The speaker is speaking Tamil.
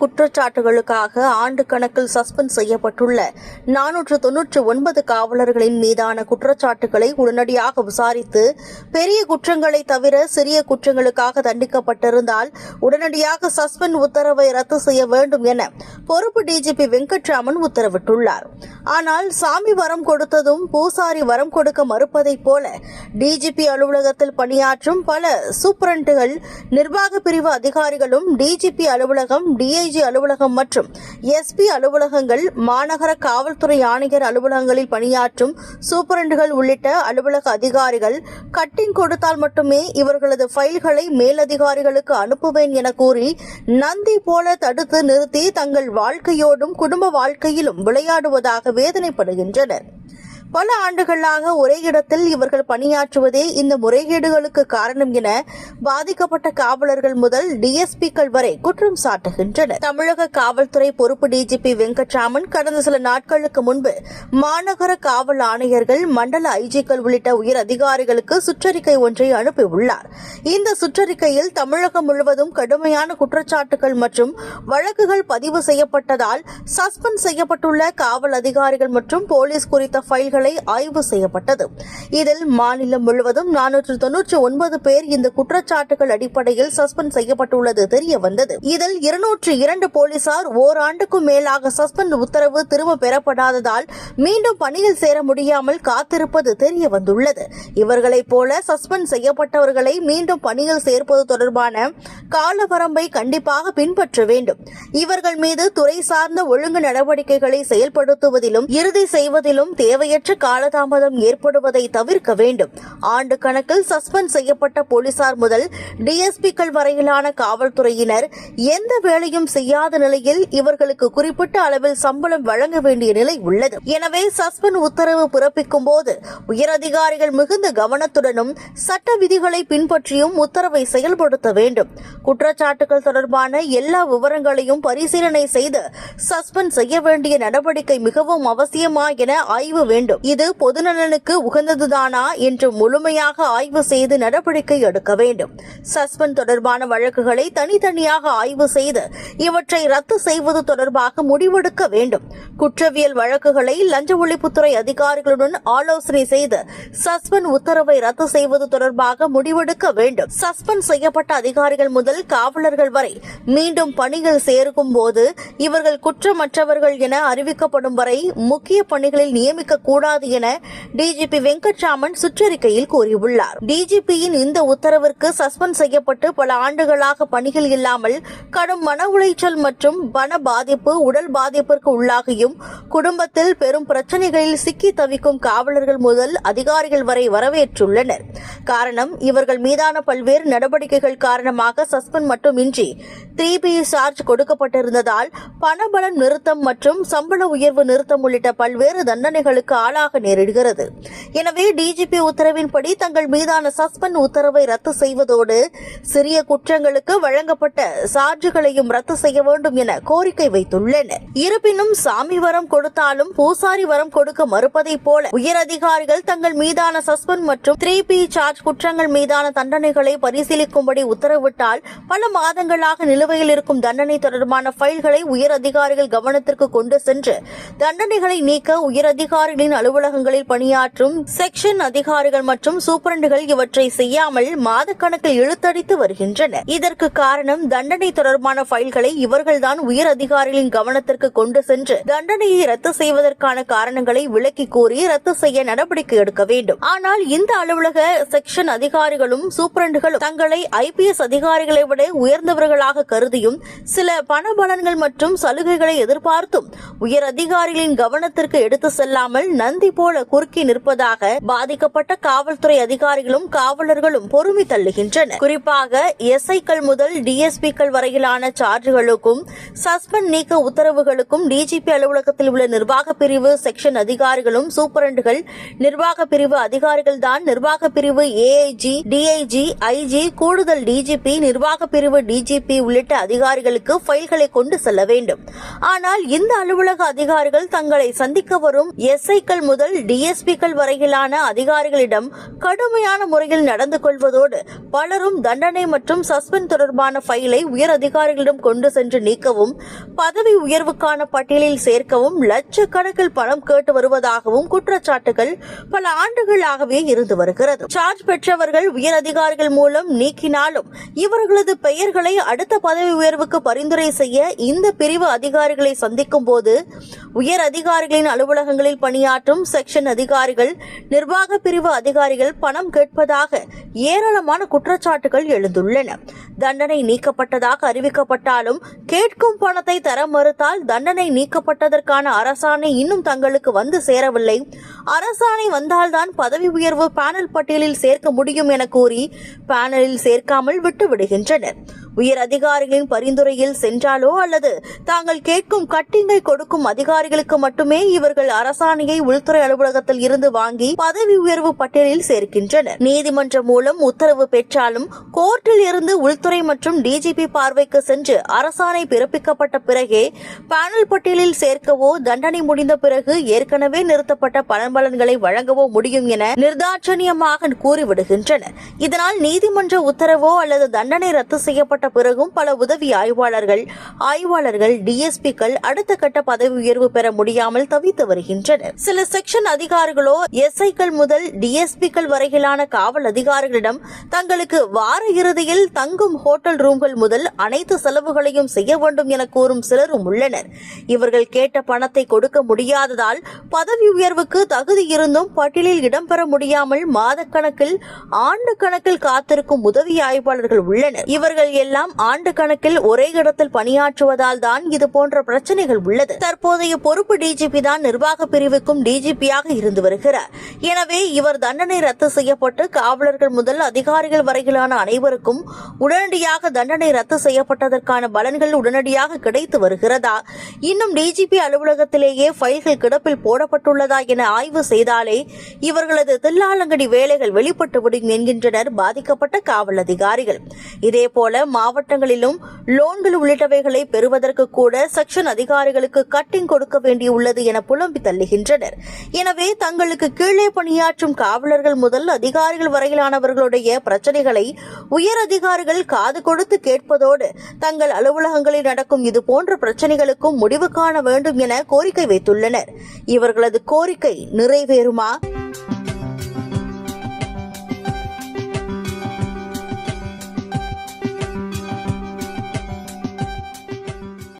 குற்றச்சாட்டுகளுக்காக ஆண்டு கணக்கில் சஸ்பெண்ட் செய்யப்பட்டுள்ள நானூற்று தொன்னூற்று ஒன்பது காவலர்களின் மீதான குற்றச்சாட்டுகளை உடனடியாக விசாரித்து பெரிய குற்றங்களை தவிர சிறிய குற்றங்களுக்காக தண்டிக்கப்பட்டிருந்தால் உடனடியாக சஸ்பெண்ட் உத்தரவை ரத்து செய்ய வேண்டும் என பொறுப்பு டிஜிபி வெங்கட்ராமன் உத்தரவிட்டுள்ளார். ஆனால் சாமி வரம் கொடுத்ததும் பூசாரி வரம் கொடுக்க மறுப்பதைப் போல டிஜிபி அலுவலகத்தில் பணியாற்றும் பல சூப்பரண்டுகள் நிர்வாக பிரிவு அதிகாரிகளும் டிஜிபி அலுவலகம் டிஐஜி அலுவலகம் மற்றும் எஸ்பி அலுவலகங்கள் மாநகர காவல்துறை ஆணையர் அலுவலகங்களில் பணியாற்றும் சூப்பரண்டுகள் உள்ளிட்ட அலுவலக அதிகாரிகள் கட்டிங் கொடுத்தால் மட்டுமே இவர்களது ஃபைல்களை மேலதிகாரிகளுக்கு அனுப்புவேன் என கூறி நந்தி போல தடுத்து நிறுத்தி தங்கள் வாழ்க்கையோடும் குடும்ப வாழ்க்கையிலும் விளையாடுவதாக வேதனைப்படுகின்றனர். பல ஆண்டுகளாக ஒரே இடத்தில் இவர்கள் பணியாற்றுவதே இந்த முறைகேடுகளுக்கு காரணம் என பாதிக்கப்பட்ட காவலர்கள் முதல் டிஎஸ்பிக்கள் வரை குற்றம் சாட்டுகின்றனர். தமிழக காவல்துறை பொறுப்பு டிஜிபி வெங்கட்ராமன் கடந்த சில நாட்களுக்கு முன்பு மாநகர காவல் ஆணையர்கள் மண்டல ஐஜிக்கள் உள்ளிட்ட உயர் அதிகாரிகளுக்கு சுற்றறிக்கை ஒன்றை அனுப்பியுள்ளார். இந்த சுற்றறிக்கையில் தமிழகம் முழுவதும் கடுமையான குற்றச்சாட்டுகள் மற்றும் வழக்குகள் பதிவு செய்யப்பட்டதால் சஸ்பெண்ட் செய்யப்பட்டுள்ள காவல் அதிகாரிகள் மற்றும் போலீஸ் குறித்த ஃபைல்களை ஆய்வு செய்யப்பட்டது. இதில் மாநிலம் முழுவதும் நானூற்று தொன்னூற்று ஒன்பது பேர் இந்த குற்றச்சாட்டுகள் அடிப்படையில் சஸ்பெண்ட் செய்யப்பட்டுள்ளது தெரிய வந்தது. இதில் இருநூற்று இரண்டு போலீசார் ஓராண்டுக்கும் மேலாக சஸ்பெண்ட் உத்தரவு திரும்ப பெறப்படாததால் மீண்டும் பணியில் சேர முடியாமல் காத்திருப்பது தெரிய வந்துள்ளது. இவர்களைப் போல சஸ்பெண்ட் செய்யப்பட்டவர்களை மீண்டும் பணியில் சேர்ப்பது தொடர்பான காலவரம்பை கண்டிப்பாக பின்பற்ற வேண்டும். இவர்கள் மீது துறை சார்ந்த ஒழுங்கு நடவடிக்கைகளை செயல்படுத்துவதிலும் இறுதி செய்வதிலும் தேவையற்ற காலதாமதம் ஏற்படுவதை தவிர்க்க வேண்டும். ஆண்டு கணக்கில் சஸ்பெண்ட் செய்யப்பட்ட போலீசார் முதல் டிஎஸ்பிக்கள் வரையிலான காவல்துறையினர் எந்த வேலையும் செய்யாத நிலையில் இவர்களுக்கு குறிப்பிட்ட அளவில் சம்பளம் வழங்க வேண்டிய நிலை உள்ளது. எனவே சஸ்பெண்ட் உத்தரவு பிறப்பிக்கும் போது உயரதிகாரிகள் மிகுந்த கவனத்துடனும் சட்ட விதிகளை பின்பற்றியும் உத்தரவை செயல்படுத்த வேண்டும். குற்றச்சாட்டுகள் தொடர்பான எல்லா விவரங்களையும் பரிசீலனை செய்து சஸ்பெண்ட் செய்ய வேண்டிய நடவடிக்கை மிகவும் அவசியமா என ஆய்வு வேண்டும். இது பொதுநலனுக்கு உகந்ததுதானா என்று முழுமையாக ஆய்வு செய்து நடவடிக்கை எடுக்க வேண்டும். சஸ்பெண்ட் தொடர்பான வழக்குகளை தனித்தனியாக ஆய்வு செய்து இவற்றை ரத்து செய்வது தொடர்பாக முடிவெடுக்க வேண்டும். குற்றவியல் வழக்குகளை லஞ்ச ஒழிப்புத்துறை அதிகாரிகளுடன் ஆலோசனை செய்து சஸ்பெண்ட் உத்தரவை ரத்து செய்வது தொடர்பாக முடிவெடுக்க வேண்டும். சஸ்பெண்ட் செய்யப்பட்ட அதிகாரிகள் முதல் காவலர்கள் வரை மீண்டும் பணியில் சேர்க்கும் போது இவர்கள் குற்றமற்றவர்கள் என அறிவிக்கப்படும் வரை முக்கிய பணிகளில் நியமிக்க கூடாது என டிஜிபி வெங்கட்ராமன் சுற்றறிக்கையில் கூறியுள்ளார். டிஜிபியின் இந்த உத்தரவிற்கு சஸ்பெண்ட் செய்யப்பட்டு பல ஆண்டுகளாக பணிகள் இல்லாமல் கடும் மன உளைச்சல் மற்றும் பண பாதிப்பு உடல் பாதிப்பிற்கு உள்ளாகியும் குடும்பத்தில் பெரும் பிரச்சனைகளில் சிக்கி தவிக்கும் காவலர்கள் முதல் அதிகாரிகள் வரை வரவேற்றுள்ளனர். காரணம் இவர்கள் மீதான பல்வேறு நடவடிக்கைகள் காரணமாக சஸ்பெண்ட் மட்டுமின்றி த்ரீ பி சார்ஜ் கொடுக்கப்பட்டிருந்ததால் பணபலம் நிறுத்தம் மற்றும் சம்பள உயர்வு நிறுத்தம் உள்ளிட்ட பல்வேறு தண்டனைகளுக்கு ஆள ஆளாக நேரிடுகிறது. எனவே டிஜிபி உத்தரவின்படி தங்கள் மீதான சஸ்பெண்ட் உத்தரவை ரத்து செய்வதோடு சிறிய குற்றங்களுக்கு வழங்கப்பட்ட சார்ஜுகளையும் ரத்து செய்ய வேண்டும் என கோரிக்கை வைத்துள்ளனர். இருப்பினும் சாமி வரம் கொடுத்தாலும் பூசாரி வரம் கொடுக்க மறுப்பதைப் போல உயரதிகாரிகள் தங்கள் மீதான சஸ்பெண்ட் மற்றும் த்ரீ பி சார்ஜ் குற்றங்கள் மீதான தண்டனைகளை பரிசீலிக்கும்படி உத்தரவிட்டால் பல மாதங்களாக நிலுவையில் இருக்கும் தண்டனை தொடர்பான ஃபைல்களை உயர் அதிகாரிகள் கவனத்திற்கு கொண்டு சென்று தண்டனைகளை நீக்க உயர் அதிகாரிகளின் அலுவலகங்களில் பணியாற்றும் செக்ஷன் அதிகாரிகள் மற்றும் சூப்பரண்டுகள் இவற்றை செய்யாமல் மாதக்கணக்கில் இழுத்தடித்து வருகின்றனர். இதற்கு காரணம் தண்டனை தொடர்பான ஃபைல்களை இவர்கள்தான் உயர் அதிகாரிகளின் கவனத்திற்கு கொண்டு சென்று தண்டனையை ரத்து செய்வதற்கான காரணங்களை விளக்கி கூறி ரத்து செய்ய நடவடிக்கை எடுக்க வேண்டும். ஆனால் இந்த அலுவலக செக்ஷன் அதிகாரிகளும் சூப்பரண்டுகளும் தங்களை ஐபிஎஸ் அதிகாரிகளை விட உயர்ந்தவர்களாக கருதியும் சில பண பலன்கள் மற்றும் சலுகைகளை எதிர்பார்த்தும் உயர் அதிகாரிகளின் கவனத்திற்கு எடுத்து செல்லாமல் பந்தி போல குறுக்கி நிற்பதாக பாதிக்கப்பட்ட காவல்துறை அதிகாரிகளும் காவலர்களும் பொறுமை தள்ளுகின்றனர். குறிப்பாக எஸ்ஐக்கள் முதல் டிஎஸ்பிக்கள் வரையிலான சார்ஜுகளுக்கும் சஸ்பெண்ட் நீக்க உத்தரவுகளுக்கும் டிஜிபி அலுவலகத்தில் உள்ள நிர்வாக பிரிவு செக்ஷன் அதிகாரிகளும் சூப்பரண்டுகள் நிர்வாக பிரிவு அதிகாரிகள் தான் நிர்வாக பிரிவு ஏஐஜி டிஐஜி ஐஜி கூடுதல் டிஜிபி நிர்வாக பிரிவு டிஜிபி உள்ளிட்ட அதிகாரிகளுக்கு ஃபைல்களை கொண்டு செல்ல வேண்டும். ஆனால் இந்த அலுவலக அதிகாரிகள் தங்களை சந்திக்க வரும் எஸ்ஐக்கள் முதல் டிஎஸ்பிக்கள் வரையிலான அதிகாரிகளிடம் கடுமையான முறையில் நடந்து கொள்வதோடு பலரும் தண்டனை மற்றும் சஸ்பெண்ட் தொடர்பான ஃபைலை உயர் அதிகாரிகளிடம் கொண்டு சென்று நீக்கவும் பதவி உயர்வுக்கான பட்டியலில் சேர்க்கவும் லட்சக்கணக்கில் பணம் கேட்டு வருவதாகவும் குற்றச்சாட்டுகள் பல ஆண்டுகளாகவே இருந்து வருகிறது. சார்ஜ் பெற்றவர்கள் உயர் அதிகாரிகள் மூலம் நீக்கினாலும் இவர்களது பெயர்களை அடுத்த பதவி உயர்வுக்கு பரிந்துரை செய்ய இந்த பிரிவு அதிகாரிகளை சந்திக்கும் போது உயர் அதிகாரிகளின் அலுவலகங்களில் பணியாற்றும் செக்ஷன் அதிகாரிகள் நிர்வாக பிரிவு அதிகாரிகள் பணம் கேட்பதாக ஏராளமான குற்றச்சாட்டுகள் எழுந்துள்ளன. தண்டனை நீக்கப்பட்டதாக அறிவிக்கப்பட்டாலும் கேட்கும் பணத்தை தர மறுத்தால் தண்டனை நீக்கப்பட்டதற்கான அரசாணை இன்னும் தங்களுக்கு வந்து சேரவில்லை. அரசாணை வந்தால்தான் பதவி உயர்வு பேனல் பட்டியலில் சேர்க்க முடியும் என கூறி பேனலில் சேர்க்காமல் விட்டு விடுகின்றனர் உயர் அதிகாரிகளின் பரிந்துரையில் சென்றாலோ அல்லது தாங்கள் கேட்கும் கட்டிங்கை கொடுக்கும் அதிகாரிகளுக்கு மட்டுமே இவர்கள் அரசாணையை உள்துறை அலுவலகத்தில் இருந்து வாங்கி பதவி உயர்வு பட்டியலில் சேர்க்கின்றனர். நீதிமன்றம் மூலம் உத்தரவு பெற்றாலும் கோர்ட்டில் இருந்து உள்துறை மற்றும் டிஜிபி பார்வைக்கு சென்று அரசாணை பிறப்பிக்கப்பட்ட பிறகே பேனல் பட்டியலில் சேர்க்கவோ தண்டனை முடிந்த பிறகு ஏற்கனவே நிறுத்தப்பட்ட பலன்களை வழங்கவோ முடியும் என நிர்தாட்சணியமாக கூறிவிடுகின்றனர். இதனால் நீதிமன்ற உத்தரவோ அல்லது தண்டனை ரத்து செய்யப்பட்ட பிறகும் பல உதவி ஆய்வாளர்கள் ஆய்வாளர்கள் டிஎஸ்பிக்கள் அடுத்த கட்ட பதவி உயர்வு பெற முடியாமல் தவித்து வருகின்றனர். சில செக்ஷன் அதிகாரிகளோ எஸ்ஐக்கள் முதல் டிஎஸ்பிக்கள் வரையிலான காவல் அதிகாரிகளிடம் தங்களுக்கு வார இறுதியில் தங்கும் ஹோட்டல் ரூம்கள் முதல் அனைத்து செலவுகளையும் செய்ய வேண்டும் என கூறும் சிலரும் உள்ளனர். இவர்கள் கேட்ட பணத்தை கொடுக்க முடியாததால் பதவி உயர்வுக்கு தகுதி இருந்தும் பட்டியலில் இடம்பெற முடியாமல் மாதக்கணக்கில் ஆண்டு கணக்கில் காத்திருக்கும் உதவி ஆய்வாளர்கள் உள்ளனர். இவர்கள் எல்லாம் ஆண்டு கணக்கில் ஒரே இடத்தில் பணியாற்றுவதால் தான் இது போன்ற பிரச்சனைகள் உள்ளது. தற்போதைய பொறுப்பு டிஜிபி தான் நிர்வாக பிரிவுக்கும் டிஜிபியாக இருந்து வருகிறார். எனவே இவர் தண்டனை ரத்து செய்யப்பட்டு காவலர்கள் முதல் அதிகாரிகள் வரையிலான அனைவருக்கும் உடனடியாக தண்டனை ரத்து செய்யப்பட்டதற்கான பலன்கள் உடனடியாக கிடைத்து வருகிறதா? இன்னும் டிஜிபி அலுவலகத்திலேயே ஃபைல்கள் கிடப்பில் போடப்பட்டுள்ளதா என ஆய்வு செய்தாலே இவர்களது தில்லாலங்கடி வேலைகள் வெளிப்பட்டுவிடும் என்கின்றனர் பாதிக்கப்பட்ட காவல் அதிகாரிகள். இதேபோல மாவட்டங்களிலும் லோன்கள் உள்ளிட்டவைகளை பெறுவதற்கு கூட செக்ஷன் அதிகாரிகளுக்கு கட்டிங் கொடுக்க வேண்டியுள்ளது என புலம்பி தள்ளுகின்றனர். எனவே தங்களுக்கு கீழே பணியாற்றும் காவலர்கள் முதல் அதிகாரிகள் வரையிலானவர்களுடைய பிரச்சனைகளை உயர் அதிகாரிகள் காது கொடுத்து கேட்பதோடு தங்கள் அலுவலகங்களில் நடக்கும் இது போன்ற பிரச்சனைகளுக்கும் முடிவு காண வேண்டும் என கோரிக்கை வைத்துள்ளனர். இவர்களது கோரிக்கை நிறைவேறுமா?